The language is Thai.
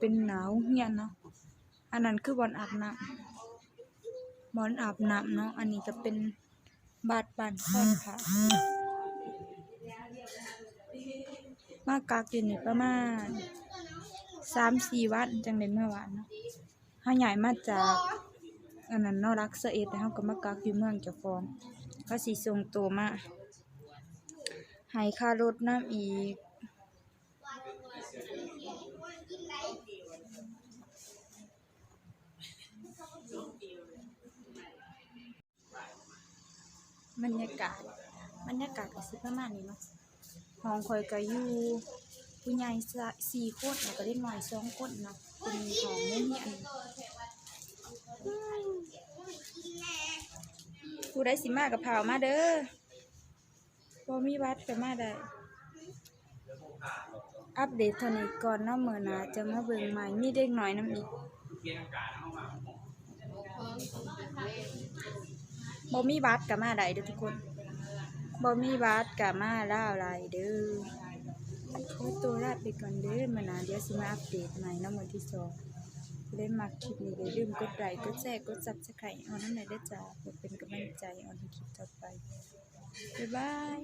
เป็นหนาวเนี่ยเนาะอันนั้นคือบอนอาบน้ำบอนอาบน้ำเนาะอันนี้ก็เป็นบาดบานซ่อนค่ะ มากักอยู่นี่ประมาณสามสี่วันจังได้เมื่อวานเนาะเฮาใหญ่มาจากอันนั้นเนารักเสเอ็ดแล้วเฮาก็มากักอยู่เมืองเจ้าของเขาสิส่งตัวมาให้ค่ารถน้ำอีก บรรยากาศบรรยากาศก็สิประมาณนี้เนาะห้องข่อยก็อยู่ผู้ใหญ่สี่คนแล้วก็เด็กน้อยสองคนเนาะเป็นห้องเฮียนอืมผู้ใดสิมากับเผามาเด้อบ่มีวัดก็มาได้อัปเดตเท่านี้ก่อนเนาะมื้อนาจะมาเบิ่งใหม่มีเด็กน้อยนำอีก บ่มีบัตรก็มาได้เด้อทุกคนบ่มีบัตรก็มาลาวหลายเด้อขอตัวลาไปก่อนเด้อมานาเดี๋ยวสิมาอัปเดตใหม่เนาะมื้อที่สองเล่นมักคลิปนี้อย่าลืมกดไลค์กดแชร์กดซับสไครต์เอาน้ำไหนได้จ้าเพื่อเป็นกำลังใจเอาในคลิปต่อไปบ๊ายบาย